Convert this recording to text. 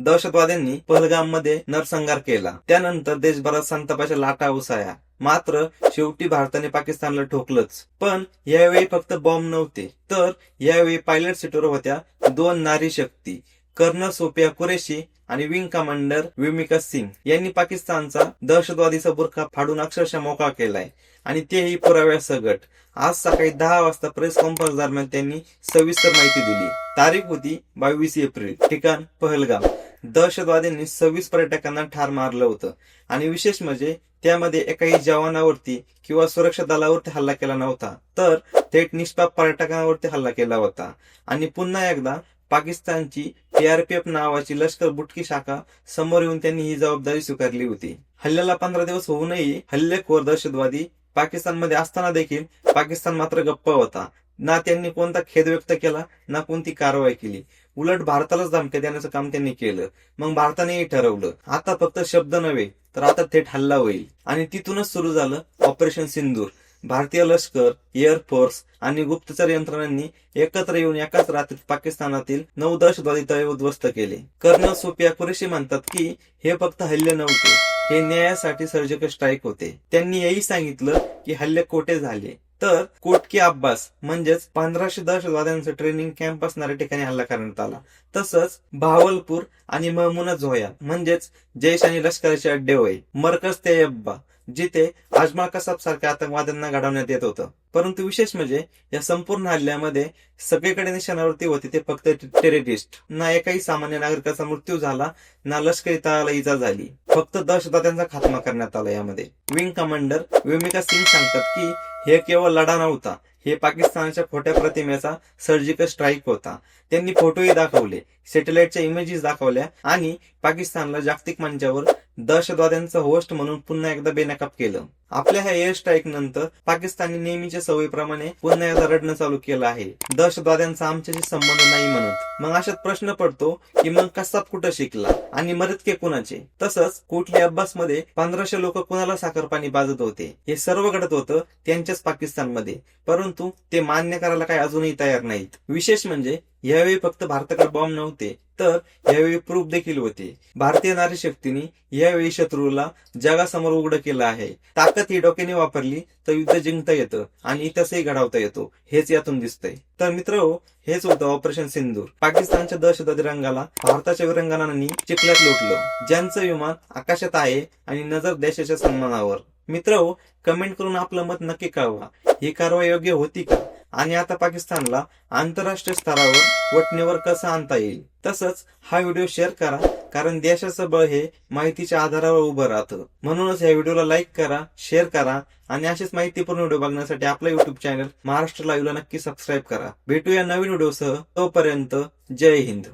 दहशतवाद्यांनी पहलगाममध्ये नरसंहार केला. त्यानंतर देशभरात संतापाच्या लाटा उसळल्या. मात्र शेवटी भारताने पाकिस्तानला ठोकलंच. पण यावेळी फक्त बॉम्ब नव्हते. तर यावेळी पायलट सीटवर होत्या दोन नारी शक्ती कर्नल सोफिया कुरेशी आणि विंग कमांडर विमिका सिंग. यांनी पाकिस्तानचा दहशतवादीचा बुरखा फाडून अक्षरशः मोकळा केलाय. आणि तेही पुराव्या सगट. आज सकाळी दहा वाजता प्रेस कॉन्फरन्स दरम्यान त्यांनी सविस्तर माहिती दिली. तारीख होती बावीस एप्रिल. ठिकाण पहलगाम. दहशतवाद्यांनी सव्वीस पर्यटकांना ठार मारलं होतं. आणि विशेष म्हणजे त्यामध्ये एकाही जवानावरती किंवा सुरक्षा दलावरती हल्ला केला नव्हता. तर थेट निष्पाप पर्यटकांवरती हल्ला केला होता. आणि पुन्हा एकदा पाकिस्तानची पीआरपीएफ नावाची लष्कर बुटकी शाखा समोर येऊन त्यांनी ही जबाबदारी स्वीकारली होती. हल्ल्याला पंधरा दिवस होऊनही हल्लेखोर दहशतवादी पाकिस्तानमध्ये असताना देखील पाकिस्तान मात्र गप्प होता. ना त्यांनी कोणता खेद व्यक्त केला ना कोणती कारवाई केली. उलट भारतालाच धमक्या देण्याचं काम त्यांनी केलं. मग भारतानेही ठरवलं. आता फक्त शब्द नव्हे तर आता थेट हल्ला होईल. आणि तिथूनच सुरू झालं ऑपरेशन सिंदूर. भारतीय लष्कर एअरफोर्स आणि गुप्तचर यंत्रणांनी एकत्र येऊन एकाच रात्रीत पाकिस्तानातील नऊ दहशतवादी तळे उद्ध्वस्त केले. कर्नल सोफिया कुरेशी म्हणतात की हे फक्त हल्ले नव्हते हे न्यायासाठी सर्जिकल स्ट्राईक होते. त्यांनी हेही सांगितलं की हल्ले कोठे झाले. तर कोटकी अब्बास म्हणजेच पंधराशे दहशतवाद्यांचं ट्रेनिंग कॅम्प असणाऱ्या ठिकाणी हल्ला करण्यात आला. तसंच भावलपूर आणि महमुना झोया म्हणजेच जैश आणि लष्कराचे अड्डे होय. मरकज तेयब्बा जिथे अजमा कसाब सारख्या आतंकवाद्यांना घडवण्यात येत होतं. परंतु विशेष म्हणजे या संपूर्ण हल्ल्यामध्ये सगळीकडे निशाणावरती होते ते फक्त टेररिस्ट ना एकाही सामान्य नागरिकाचा मृत्यू झाला ना लष्करी तळाला इजा झाली. फक्त दहशतवाद्यांचा खात्मा करण्यात आला यामध्ये. विंग कमांडर विमिका सिंग सांगतात की हे केवळ लढा नव्हता हे पाकिस्तानच्या खोट्या प्रतिमेचा सर्जिकल स्ट्राईक होता. त्यांनी फोटोही दाखवले सॅटेलाइटच्या इमेजेस दाखवल्या आणि पाकिस्तानला जागतिक मंचावर दहशतवाद्यांचा होस्ट म्हणून पुन्हा एकदा बेनकाप केलं. आपल्या ह्या एअर स्ट्राईक नंतर पाकिस्तानी नेहमीच्या सवयीप्रमाणे पुन्हा एकदा रडणं चालू केलं आहे. दहशतवाद्यांचा आमच्याशी संबंध नाही म्हणत. मग अशात प्रश्न पडतो की मग कसाब कुठं शिकला आणि मरतके कुणाचे? तसंच कुठल्या अब्बासमध्ये पंधराशे लोक कुणाला साखर पाणी बाजत होते? हे सर्व घडत होतं त्यांच्याच पाकिस्तानमध्ये. परंतु ते मान्य करायला काही अजूनही तयार नाहीत. विशेष म्हणजे यावेळी फक्त भारताकडे बॉम्ब नव्हते तर यावेळी प्रूफ देखील होते. भारतीय नारी शक्तीने यावेळी शत्रूला जगासमोर उघड केलं आहे. ताकद ही डोक्याने वापरली तर युद्ध जिंकता येतं आणि इतिहासही घडवता येतो हेच यातून दिसतंय. तर मित्र हेच होतं ऑपरेशन सिंदूर. पाकिस्तानच्या दहशतवादी रंगाला भारताच्या विरंगणांनी चिखल्यात लोटलं. ज्यांचं विमान आकाशात आहे आणि नजर देशाच्या सन्मानावर. मित्र कमेंट करून आपलं मत नक्की कळवा. ही कारवाई योग्य होती का? आणि आता पाकिस्तानला आंतरराष्ट्रीय स्तरावर वटणीवर कसं आणता येईल? तसंच हा व्हिडिओ शेअर करा कारण देशाचं बळ हे माहितीच्या आधारावर उभं राहतं. म्हणूनच या व्हिडिओला लाईक करा शेअर करा आणि असेच माहितीपूर्ण व्हिडिओ बघण्यासाठी आपला युट्यूब चॅनल महाराष्ट्र लाईव्हला नक्की सबस्क्राईब करा. भेटूया नवीन व्हिडिओसह. तोपर्यंत जय हिंद.